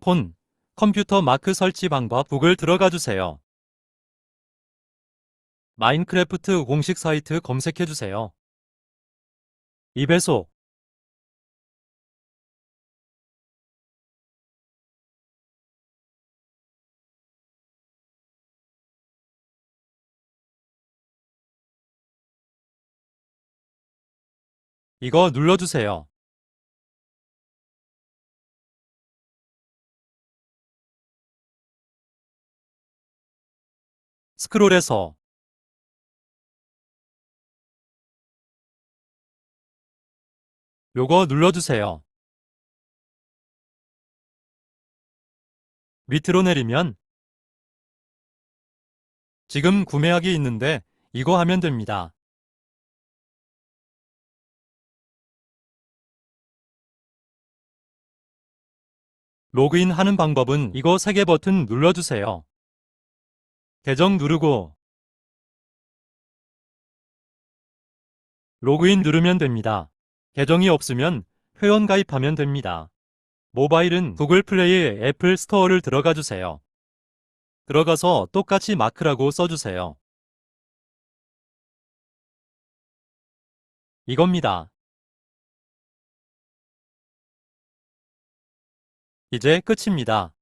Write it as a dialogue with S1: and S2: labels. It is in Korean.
S1: 폰, 컴퓨터 마크 설치 방법 구글 들어가 주세요. 마인크래프트 공식 사이트 검색해 주세요. 2배속 이거 눌러주세요. 스크롤해서 요거 눌러주세요. 밑으로 내리면 지금 구매하기 있는데 이거 하면 됩니다. 로그인 하는 방법은 이거 3개 버튼 눌러주세요. 계정 누르고 로그인 누르면 됩니다. 계정이 없으면 회원 가입하면 됩니다. 모바일은 구글 플레이 애플 스토어를 들어가 주세요. 들어가서 똑같이 마크라고 써주세요. 이겁니다. 이제 끝입니다.